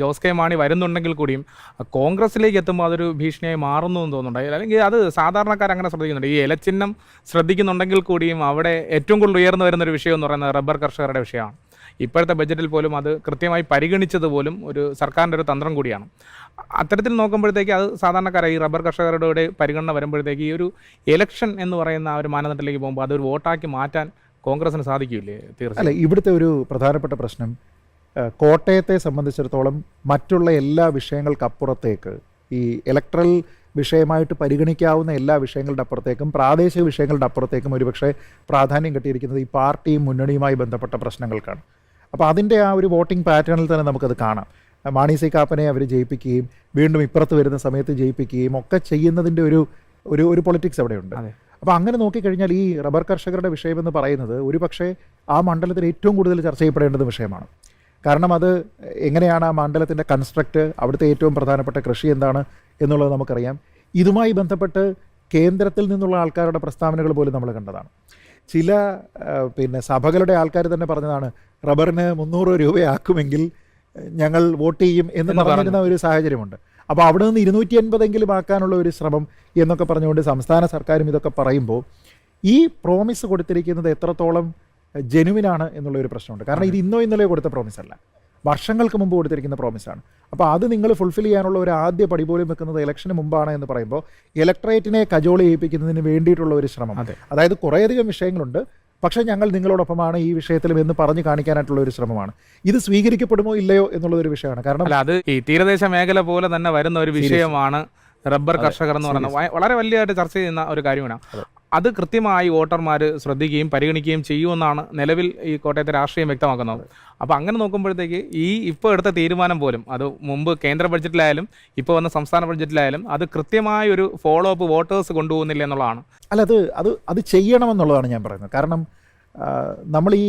Jose K Mani വരുന്നുണ്ടെങ്കിൽ കൂടിയും കോൺഗ്രസിലേക്ക് എത്തുമ്പോൾ അതൊരു ഭീഷണിയായി മാറുന്നു എന്ന് തോന്നുന്നുണ്ട്. അല്ലെങ്കിൽ അത് സാധാരണക്കാർ അങ്ങനെ ശ്രദ്ധിക്കുന്നുണ്ട്. ഈ ഇലച്ചിഹ്നം ശ്രദ്ധിക്കുന്നുണ്ടെങ്കിൽ കൂടിയും അവിടെ ഏറ്റവും കൂടുതൽ ഉയർന്നു വരുന്ന ഒരു വിഷയം എന്ന് പറയുന്നത് റബ്ബർ കർഷകരുടെ വിഷയമാണ്. ഇപ്പോഴത്തെ ബജറ്റിൽ പോലും അത് കൃത്യമായി പരിഗണിച്ചത് പോലും ഒരു സർക്കാരിന്റെ ഒരു തന്ത്രം കൂടിയാണ്. അത്തരത്തിൽ നോക്കുമ്പോഴത്തേക്ക് അത് സാധാരണക്കാരായി ഈ റബ്ബർ കർഷകരുടെ പരിഗണന വരുമ്പോഴത്തേക്ക് ഈ ഒരു ഇലക്ഷൻ എന്ന് പറയുന്ന ആ ഒരു മാനദണ്ഡത്തിലേക്ക് പോകുമ്പോൾ അതൊരു വോട്ടാക്കി മാറ്റാൻ കോൺഗ്രസിന് സാധിക്കില്ലേ? തീർച്ചയായും. അല്ല ഇവിടുത്തെ ഒരു പ്രധാനപ്പെട്ട പ്രശ്നം കോട്ടയത്തെ സംബന്ധിച്ചിടത്തോളം മറ്റുള്ള എല്ലാ വിഷയങ്ങൾക്കപ്പുറത്തേക്ക് ഈ ഇലക്ട്രൽ വിഷയമായിട്ട് പരിഗണിക്കാവുന്ന എല്ലാ വിഷയങ്ങളുടെ അപ്പുറത്തേക്കും പ്രാദേശിക വിഷയങ്ങളുടെ അപ്പുറത്തേക്കും ഒരുപക്ഷെ പ്രാധാന്യം കിട്ടിയിരിക്കുന്നത് ഈ പാർട്ടിയും മുന്നണിയുമായി ബന്ധപ്പെട്ട പ്രശ്നങ്ങൾക്കാണ്. അപ്പോൾ അതിന്റെ ആ ഒരു വോട്ടിംഗ് പാറ്റേണിൽ തന്നെ നമുക്കത് കാണാം. മാണി സി കാപ്പനെ അവർ ജയിപ്പിക്കുകയും വീണ്ടും ഇപ്പുറത്ത് വരുന്ന സമയത്ത് ജയിപ്പിക്കുകയും ഒക്കെ ചെയ്യുന്നതിന്റെ ഒരു ഒരു ഒരു പൊളിറ്റിക്സ് അവിടെയുണ്ട്. അപ്പോൾ അങ്ങനെ നോക്കിക്കഴിഞ്ഞാൽ ഈ റബ്ബർ കർഷകരുടെ വിഷയമെന്ന് പറയുന്നത് ഒരുപക്ഷേ ആ മണ്ഡലത്തിൽ ഏറ്റവും കൂടുതൽ ചർച്ച ചെയ്യപ്പെടേണ്ടത് വിഷയമാണ്. കാരണം അത് എങ്ങനെയാണ് ആ മണ്ഡലത്തിന്റെ കൺസ്ട്രക്റ്റ് അവിടുത്തെ ഏറ്റവും പ്രധാനപ്പെട്ട കൃഷി എന്താണ് എന്നുള്ളത് നമുക്കറിയാം. ഇതുമായി ബന്ധപ്പെട്ട് കേന്ദ്രത്തിൽ നിന്നുള്ള ആൾക്കാരുടെ പ്രസ്താവനകൾ പോലും നമ്മൾ കണ്ടതാണ്. ചില പിന്നെ സഭകളുടെ ആൾക്കാർ തന്നെ പറഞ്ഞതാണ് റബ്ബറിന് മുന്നൂറ് രൂപയാക്കുമെങ്കിൽ ഞങ്ങൾ വോട്ട് ചെയ്യും എന്ന് പറഞ്ഞിരുന്ന ഒരു സാഹചര്യമുണ്ട്. അപ്പോൾ അവിടെ നിന്ന് ഇരുന്നൂറ്റി അൻപതെങ്കിലും ആക്കാനുള്ള ഒരു ശ്രമം എന്നൊക്കെ പറഞ്ഞുകൊണ്ട് സംസ്ഥാന സർക്കാരും ഇതൊക്കെ പറയുമ്പോൾ ഈ പ്രോമിസ് കൊടുത്തിരിക്കുന്നത് എത്രത്തോളം ജെനുവിനാണ് എന്നുള്ള ഒരു പ്രശ്നമുണ്ട്. കാരണം ഇത് ഇന്നോ ഇന്നലെയോ കൊടുത്ത പ്രോമിസ് അല്ല. വർഷങ്ങൾക്ക് മുമ്പ് കൊടുത്തിരിക്കുന്ന പ്രോമിസാണ് അപ്പോൾ അത് നിങ്ങൾ ഫുൾഫിൽ ചെയ്യാനുള്ള ഒരു ആദ്യ പടി പോലും വെക്കുന്നത് ഇലക്ഷന് മുമ്പാണ് എന്ന് പറയുമ്പോൾ ഇലക്ട്രേറ്റിനെ കജോളി ചെയ്യിപ്പിക്കുന്നതിന് വേണ്ടിയിട്ടുള്ള ഒരു ശ്രമം. അതെ. അതായത് കുറേയധികം വിഷയങ്ങളുണ്ട്. പക്ഷേ ഞങ്ങൾ നിങ്ങളോടൊപ്പമാണ് ഈ വിഷയത്തിലും എന്ന് പറഞ്ഞു കാണിക്കാനായിട്ടുള്ള ഒരു ശ്രമമാണ്. ഇത് സ്വീകരിക്കപ്പെടുമോ ഇല്ലയോ എന്നുള്ളതൊരു വിഷയമാണ്. കാരണം അത് ഈ തീരദേശ മേഖല പോലെ തന്നെ വരുന്ന ഒരു വിഷയമാണ് റബ്ബർ കർഷകർ എന്ന് പറയുന്നത്. വളരെ വലിയതായിട്ട് ചർച്ച ചെയ്യുന്ന ഒരു കാര്യമാണ്. അത് കൃത്യമായി വോട്ടർമാർ ശ്രദ്ധിക്കുകയും പരിഗണിക്കുകയും ചെയ്യുമെന്നാണ് നിലവിൽ ഈ കോട്ടയത്തെ രാഷ്ട്രീയം വ്യക്തമാക്കുന്നത്. അപ്പോൾ അങ്ങനെ നോക്കുമ്പോഴത്തേക്ക് ഈ ഇപ്പോൾ എടുത്ത തീരുമാനം പോലും അത് മുമ്പ് കേന്ദ്ര ബഡ്ജറ്റിലായാലും ഇപ്പോൾ വന്ന സംസ്ഥാന ബഡ്ജറ്റിലായാലും അത് കൃത്യമായ ഒരു ഫോളോ അപ്പ് വോട്ടേഴ്സ് കൊണ്ടുപോകുന്നില്ല എന്നുള്ളതാണ്. അല്ല അത് അത് അത് ചെയ്യണമെന്നുള്ളതാണ് ഞാൻ പറയുന്നത്. കാരണം നമ്മൾ ഈ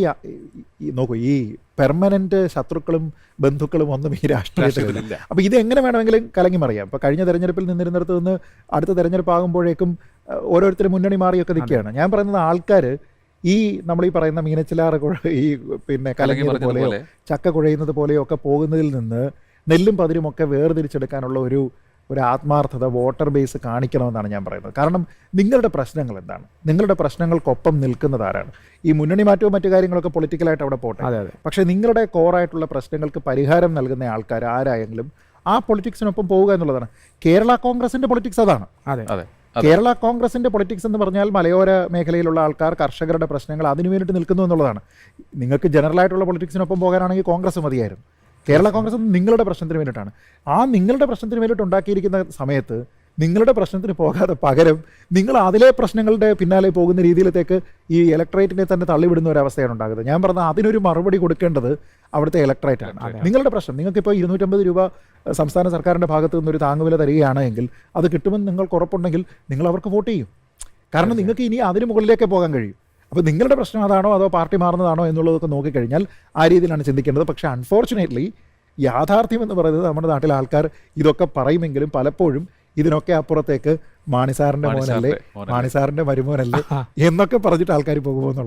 നോക്കൂ ഈ പെർമനന്റ് ശത്രുക്കളും ബന്ധുക്കളും ഒന്നും ഈ രാഷ്ട്രീയത്തിലില്ല ഇല്ല. അപ്പോൾ ഇത് എങ്ങനെ വേണമെങ്കിലും കലങ്ങി മറിയാം. ഇപ്പോൾ കഴിഞ്ഞ തെരഞ്ഞെടുപ്പിൽ നിന്നിരുന്നിടത്ത് നിന്ന് അടുത്ത തെരഞ്ഞെടുപ്പ് ആകുമ്പോഴേക്കും ഓരോരുത്തരും മുന്നണി മാറിയൊക്കെ നിൽക്കുകയാണ്. ഞാൻ പറയുന്നത് ആൾക്കാർ ഈ നമ്മൾ ഈ പറയുന്ന മീനച്ചിലാറ് കുഴ ഈ പിന്നെ കലങ്ങിയത് പോലെയോ ചക്ക കുഴയുന്നത് പോലെയോ ഒക്കെ പോകുന്നതിൽ നിന്ന് നെല്ലും പതിരും ഒക്കെ വേർതിരിച്ചെടുക്കാനുള്ള ഒരു ഒരു ആത്മാർത്ഥത വോട്ടർ ബേസ് കാണിക്കണമെന്നാണ് ഞാൻ പറയുന്നത്. കാരണം നിങ്ങളുടെ പ്രശ്നങ്ങൾ എന്താണ്? നിങ്ങളുടെ പ്രശ്നങ്ങൾക്കൊപ്പം നിൽക്കുന്നത് ആരാണ്? ഈ മുന്നണി മാറ്റവും മറ്റു കാര്യങ്ങളൊക്കെ പൊളിറ്റിക്കലായിട്ട് അവിടെ പോട്ടെ. അതെ അതെ. പക്ഷേ നിങ്ങളുടെ കോറായിട്ടുള്ള പ്രശ്നങ്ങൾക്ക് പരിഹാരം നൽകുന്ന ആൾക്കാർ ആരായെങ്കിലും ആ പൊളിറ്റിക്സിനൊപ്പം പോവുക എന്നുള്ളതാണ്. കേരള കോൺഗ്രസിന്റെ പൊളിറ്റിക്സ് അതാണ്. അതെ അതെ. കേരള കോൺഗ്രസിന്റെ പൊളിറ്റിക്സ് എന്ന് പറഞ്ഞാൽ മലയോര മേഖലയിലുള്ള ആൾക്കാർ കർഷകരുടെ പ്രശ്നങ്ങൾ അതിനു വേണ്ടിയിട്ട് നിൽക്കുന്നു എന്നുള്ളതാണ്. നിങ്ങൾക്ക് ജനറൽ ആയിട്ടുള്ള പൊളിറ്റിക്സിനൊപ്പം പോകാനാണെങ്കിൽ കോൺഗ്രസ് മതിയായിരുന്നു. കേരള കോൺഗ്രസ് നിങ്ങളുടെ പ്രശ്നത്തിന് വേണ്ടിയിട്ടാണ്. ആ നിങ്ങളുടെ പ്രശ്നത്തിന് വേണ്ടിയിട്ട് ഉണ്ടാക്കിയിരിക്കുന്ന സമയത്ത് നിങ്ങളുടെ പ്രശ്നത്തിന് പോകാതെ പകരം നിങ്ങൾ അതിലെ പ്രശ്നങ്ങളുടെ പിന്നാലെ പോകുന്ന രീതിയിലത്തേക്ക് ഈ ഇലക്ട്രേറ്റിനെ തന്നെ തള്ളിവിടുന്ന ഒരു അവസ്ഥയാണ് ഉണ്ടാകുന്നത്. ഞാൻ പറഞ്ഞ അതിനൊരു മറുപടി കൊടുക്കേണ്ടത് അവിടുത്തെ ഇലക്ട്രേറ്റ് ആണ്. നിങ്ങളുടെ പ്രശ്നം നിങ്ങൾക്കിപ്പോൾ ഇരുന്നൂറ്റമ്പത് രൂപ സംസ്ഥാന സർക്കാരിന്റെ ഭാഗത്തു നിന്നൊരു താങ്ങുവില തരികയാണെങ്കിൽ അത് കിട്ടുമെന്ന് നിങ്ങൾക്ക് ഉറപ്പുണ്ടെങ്കിൽ നിങ്ങൾ അവർക്ക് വോട്ട് ചെയ്യും. കാരണം നിങ്ങൾക്ക് ഇനി അതിന് മുകളിലേക്ക് പോകാൻ കഴിയും. അപ്പോൾ നിങ്ങളുടെ പ്രശ്നം അതാണോ അതോ പാർട്ടി മാറുന്നതാണോ എന്നുള്ളതൊക്കെ നോക്കിക്കഴിഞ്ഞാൽ ആ രീതിയിലാണ് ചിന്തിക്കേണ്ടത്. പക്ഷേ അൺഫോർച്ചുനേറ്റ്ലി യാഥാർത്ഥ്യം എന്ന് പറയുന്നത് നമ്മുടെ നാട്ടിലെ ആൾക്കാർ ഇതൊക്കെ പറയുമെങ്കിലും പലപ്പോഴും ഇതിനൊക്കെ അപ്പുറത്തേക്ക് മാണിസാറിന്റെ മോനല്ലേ? മാണിസാറിന്റെ മോനല്ലേ? മാണിസാറിന്റെ മരുമോനല്ലേ? എന്നൊക്കെ പറഞ്ഞിട്ട് ആൾക്കാർ പോകുമോ എന്നുള്ളത്.